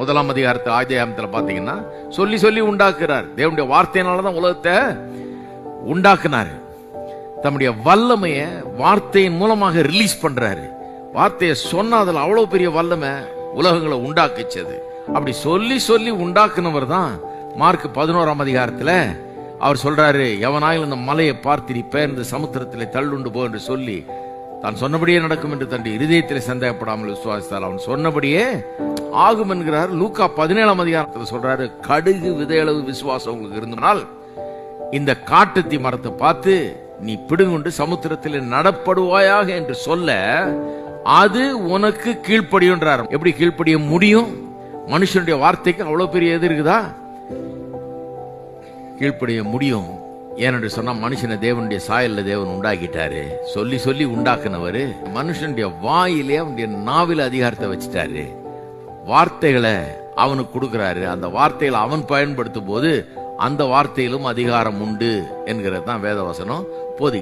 முதலாம் அதிகாரத்து ஆதிகாரத்தில் பார்த்தீங்கன்னா சொல்லி சொல்லி உண்டாக்குறார். தேவனுடைய வார்த்தையினால தான் உலகத்தை உண்டாக்குனாரு. தம்முடைய வல்லமையை வார்த்தையின் மூலமாக ரிலீஸ் பண்றாரு. வார்த்தையை சொன்னா அதில் அவ்வளோ பெரிய வல்லமை உலகங்களை உண்டாக்குச்சது. அப்படி சொல்லி சொல்லி உண்டாக்குனவர் தான் மார்க் பதினோராம் அதிகாரத்தில் அவர் சொல்றாரு எவனாயில் இந்த மலையை பார்த்திரி நீ பெயர்ந்து தள்ளுண்டு போ என்று சொல்லி தான் சொன்னபடியே நடக்கும் என்று தன்னுடைய இருதயத்தில் சந்தேகப்படாமல் விசுவாசித்தால் அவன் சொன்னபடியே ஆகும் என்கிறார் லூக்கா பதினேழாம் அதிகாரத்தில் சொல்றாரு கடுகு விதையளவு விசுவாசம் உங்களுக்கு இருந்தனால் இந்த காட்டுத்தி மரத்தை பார்த்து நீ பிடுங்குண்டு சமுத்திரத்தில் நடப்படுவாயாக என்று சொல்ல அது உனக்கு கீழ்ப்படியுன்றார் எப்படி கீழ்ப்படிய முடியும்? மனுஷனுடைய வார்த்தைக்கு அவ்வளவு பெரிய எது இருக்குதா? கீழ்ப்படிய முடியும். ஏனென்று சொன்னா மனுஷனை தேவனுடைய சாயல்ல தேவன் உண்டாக்கிட்டாரு. சொல்லி சொல்லி உண்டாக்குனவர் மனுஷனுடைய வாயிலே அவனுடைய நாவில அதிகாரத்தை வச்சுட்டாரு. வார்த்தைகளை அவனுக்கு கொடுக்கிறாரு. அந்த வார்த்தைகளை அவன் பயன்படுத்தும் போது அந்த வார்த்தையிலும் அதிகாரம் உண்டு என்கிறது தான் வேதவசனம். போதி